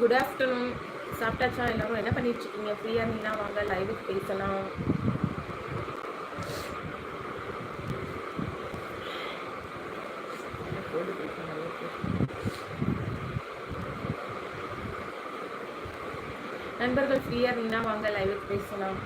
Good afternoon சாப்பிட்டாச்சா எல்லாரும்? என்ன பண்ணிட்டு இருக்கீங்க ஃப்ரீயாக இருந்தீங்கன்னா வாங்க லைவுக்கு பேசலாம். நண்பர்கள் ஃப்ரீயாக இருந்தீங்கன்னா வாங்க லைவுக்கு பேசலாம்.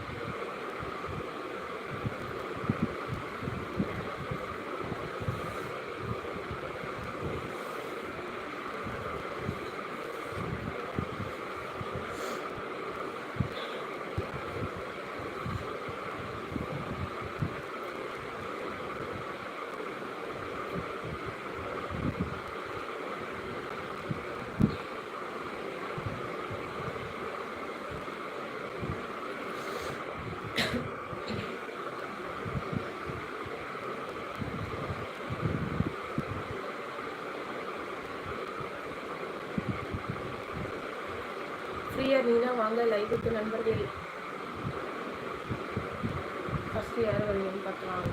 ஃப்ரீயாக இருந்தீங்கன்னா வாங்க லைவுக்கு நண்பர்கள். ஃபஸ்ட்டு யார் வருவீங்கன்னு பார்க்கலாம்.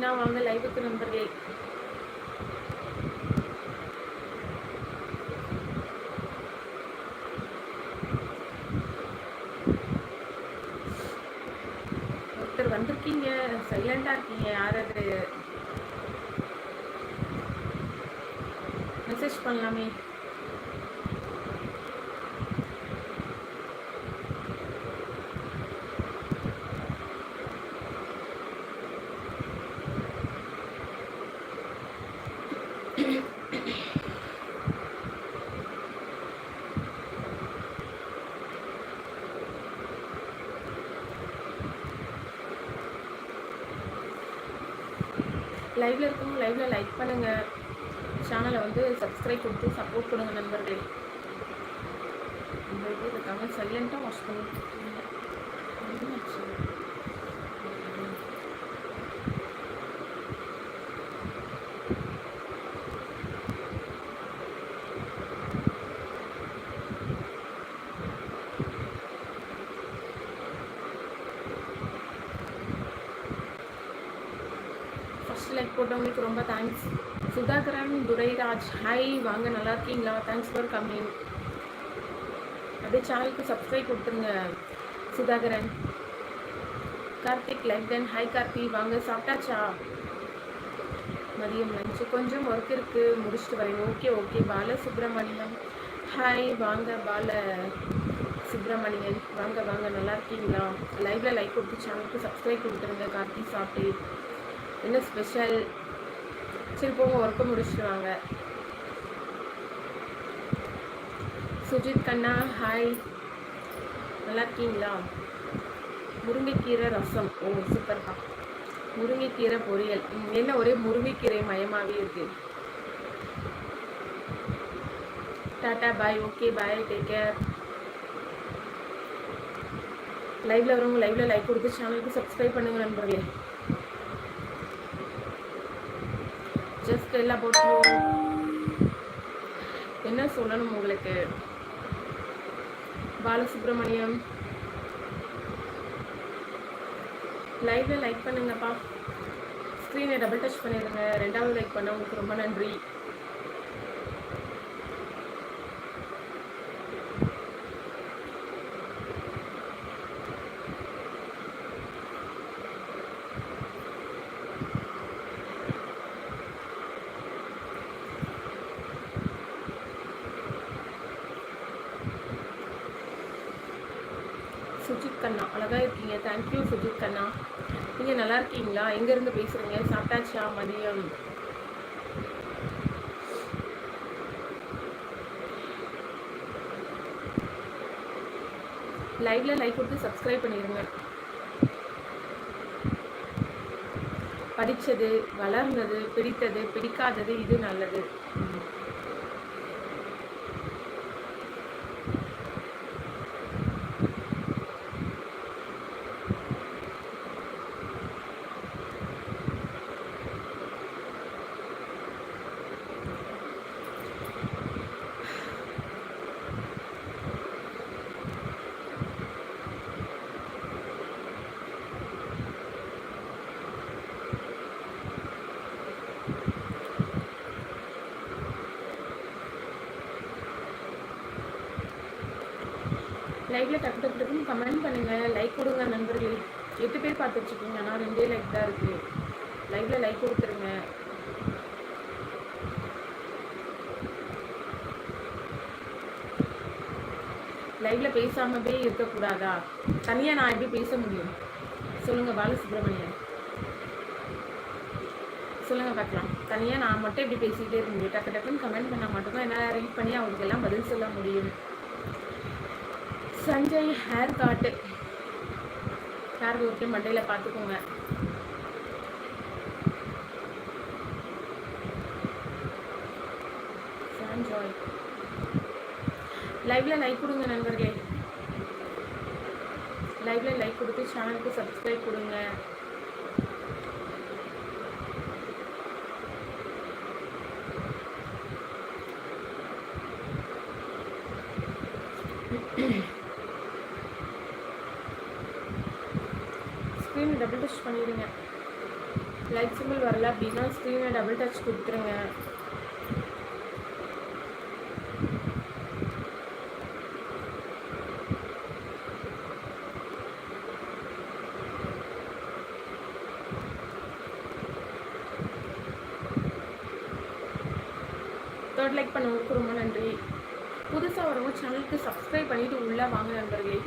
ஃப்ரீயாக வாங்க லைவுக்கு நண்பர்களே. ஒருத்தர் வந்திருக்கீங்க சைலண்டாக இருக்கீங்க யார் அது மெசேஜ் பண்ணலாமே. லைவ்ல இருக்கவங்க லைவ்ல லைக் பண்ணுங்க. சேனலை வந்து சப்ஸ்கிரைப் கொடுத்து சப்போர்ட் பண்ணுங்க நண்பர்களே. இந்த இது இருக்காங்க வாட்ச் பண்ணிட்டு லைக் போட்டவங்களுக்கு ரொம்ப தேங்க்ஸ் சுதாகரன் துரைராஜ் ஹாய் வாங்க நல்லா இருக்கீங்களா? தேங்க்ஸ் ஃபார் கம்மிங் அப்படியே சேனலுக்கு சப்ஸ்கிரைப் கொடுத்துருங்க Sudhakaran. Karthik like then hi Karthi. வாங்க சாப்பிட்டாச்சா? மதியம் லஞ்சு கொஞ்சம் ஒர்க் இருக்குது முடிச்சுட்டு வரேன். Okay okay Bala Subramaniam hi வாங்க பால சுப்பிரமணியன் வாங்க வாங்க. நல்லா இருக்கீங்களா? லைவ்ல லைக் கொடுத்து சேனலுக்கு சப்ஸ்கிரைப் கொடுத்துருங்க கார்த்தி சாப்பிட்டு. என்ன ஸ்பெஷல் சரி போங்க ஒர்க்கு முடிச்சுட்டு வாங்க சுஜித் கண்ணா ஹாய் நல்லா இருக்கீங்களா? முருங்கைக்கீரை ரசம். ஓ சூப்பர்ப்பா முருங்கைக்கீரை பொரியல். என்ன ஒரே முருங்கைக்கீரை மயமாகவே இருக்கு. Tata bye okay bye take care லைவ்ல வரவங்க லைவ்ல லைக் கொடுத்து சேனலுக்கு சப்ஸ்கிரைப் பண்ணுங்க நண்பர்களே. ஜஸ்ட் எல்லாம் போட்டுருவோம் என்ன சொல்லணும் உங்களுக்கு? பாலசுப்ரமணியம். லைவ்ல லைக் பண்ணுங்கப்பா. ஸ்க்ரீனை டபுள் டச் பண்ணிடுங்க. ரெண்டாவது லைக் பண்ண உங்களுக்கு ரொம்ப நன்றி. சுஜித் கண்ணா. அழகாக இருக்கீங்க. தேங்க்யூ சுஜித் கண்ணா. நீங்கள் நல்லா இருக்கீங்களா? எங்கேருந்து பேசுகிறீங்க சாப்பிட்டாச்சா? மதியம். லைவ்ல லைக் கொடுத்து சப்ஸ்கிரைப் பண்ணிடுங்க படித்தது வளர்ந்தது பிடித்தது பிடிக்காதது இது நல்லது. லைக்கில் டக்கு டக்கு டக்குன்னு கமெண்ட் பண்ணுங்கள் லைக் கொடுங்க நண்பர்களே. எட்டு பேர் பார்த்து இருக்கீங்க ஆனால் ரெண்டே லைக் தான் இருக்குது லைக்கில் லைக் கொடுத்துருங்க. லைவ்ல பேசாமவே இருக்கக்கூடாதா? தனியாக நான் எப்படி பேச முடியும்? சொல்லுங்கள் பாலசுப்ரமணியன். சொல்லுங்கள் பார்க்கலாம். தனியாக நான் மட்டும் எப்படி பேசிக்கிட்டே இருக்க முடியும்? டக்கு டக்குன்னு கமெண்ட் பண்ணால் மட்டும்தான் என்னால் ரீட் பண்ணி அவங்களுக்கெல்லாம் பதில் சொல்ல முடியும். சஞ்சய் ஹேர் காட்டு ஹேர் ஓகே மண்டையில் பார்த்துக்கோங்க சஞ்சய் லைவ்ல லைக் கொடுங்க நண்பர்களே. லைவ்ல லைக் கொடுத்து சேனலுக்கு சப்ஸ்கிரைப் கொடுங்க. ஸ்க்ரீன் டபுள் டச் பண்ணிடுங்க. லைட் சிம்பிள் வரல அப்படின்னா ஸ்க்ரீனை டபுள் டச் கொடுத்துருங்க. தேர்ட் லைக் பண்ணவங்களுக்கு ரொம்ப நன்றி. புதுசாக வரவங்க சேனலுக்கு சப்ஸ்கிரைப் பண்ணிட்டு உள்ளே வாங்க நண்பர்களே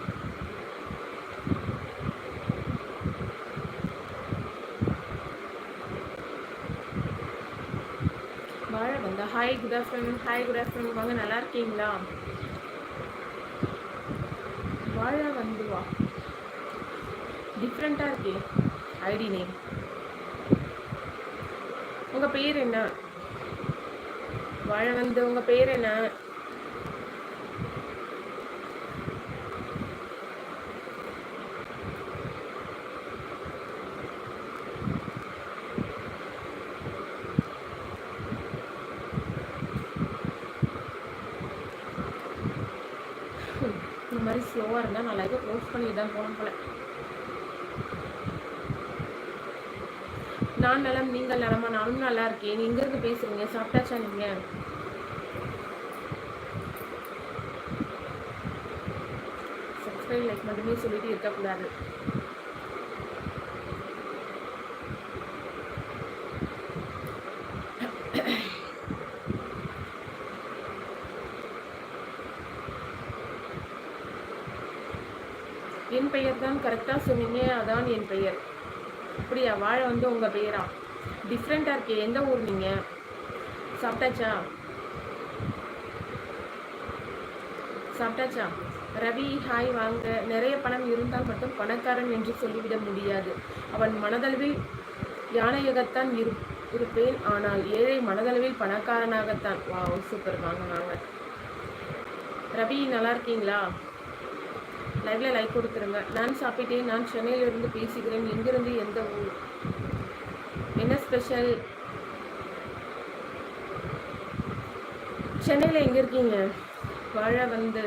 வாழ வந்தா hi good afternoon hi good afternoon வாங்க நல்லா இருக்கீங்களா? வாழ வந்து வா. டிஃப்ரெண்ட்டாக இருக்கே. ID name. உங்கள் பேர் என்ன? வாழ வந்து உங்கள் பேர் என்ன இந்த மாதிரி ஏன்னா நான் லைவை க்ளோஸ் பண்ணி தான் போகணும் போல. நான் நலம் நீங்கள் நலமா? நானும் நல்லா இருக்கேன். எங்க இருந்து பேசுறீங்க? சாப்பிட்டாச்சா நீங்க? சப்ஸ்கிரைப் லைக் மட்டுமே சொல்லிட்டு இருக்கக்கூடாது. என் பெயர் தான் கரெக்டாக சொன்னீங்க அதான் என் பெயர். அப்படியா? வாழை வந்து உங்கள் பெயரா? டிஃப்ரெண்ட்டாக இருக்கே எந்த ஊர் நீங்கள் சாப்பிட்டாச்சா? சாப்பிட்டாச்சா? ரவி ஹாய் வாங்க. நிறைய பணம் இருந்தால் மட்டும் பணக்காரன் என்று சொல்லிவிட முடியாது. அவன் மனதளவில் யானையாகத்தான் இரு இருப்பேன். ஆனால் ஏழை மனதளவில் பணக்காரனாகத்தான். வா சூப்பர் வாங்க வாங்க. ரவி நல்லா இருக்கீங்களா? லைவ்ல லைக் கொடுத்துருங்க. நான் சாப்பிட்டேன் நான் சென்னையிலிருந்து பேசுகிறேன். எங்கிருந்து எந்த ஊர்? என்ன ஸ்பெஷல் சென்னையில் எங்கே இருக்கீங்க? வாழ வந்து.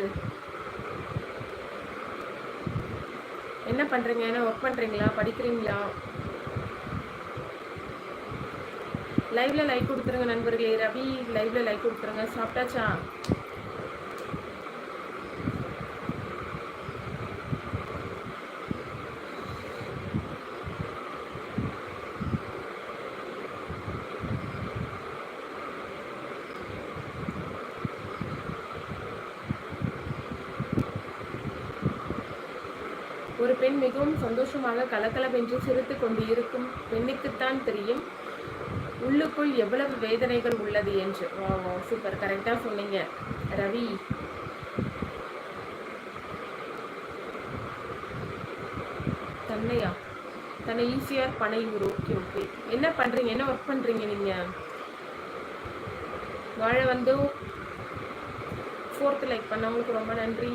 என்ன பண்ணுறீங்க என்ன ஒர்க் பண்ணுறீங்களா படிக்கிறீங்களா? லைவ்ல லைக் கொடுத்துருங்க நண்பர்களே. ரவி லைவ்ல லைக் கொடுத்துருங்க. சாப்பிட்டாச்சா ஒரு பெண் மிகவும் சந்தோஷமாக கலகலவென்று சிரித்து கொண்டு இருக்கும் பெண்ணுக்குத்தான் தெரியும் உள்ளுக்குள் எவ்வளவு வேதனைகள் உள்ளது என்று. வா வா சூப்பர் கரெக்டாக சொன்னீங்க. ரவி. தன்னையா? தன்னை ஈஸியார் பனையூர் ஓகே ஓகே என்ன பண்ணுறீங்க என்ன ஒர்க் பண்ணுறீங்க நீங்கள் வாழை வந்து ஃபோர்த்து லைக் பண்ணவங்களுக்கு ரொம்ப நன்றி.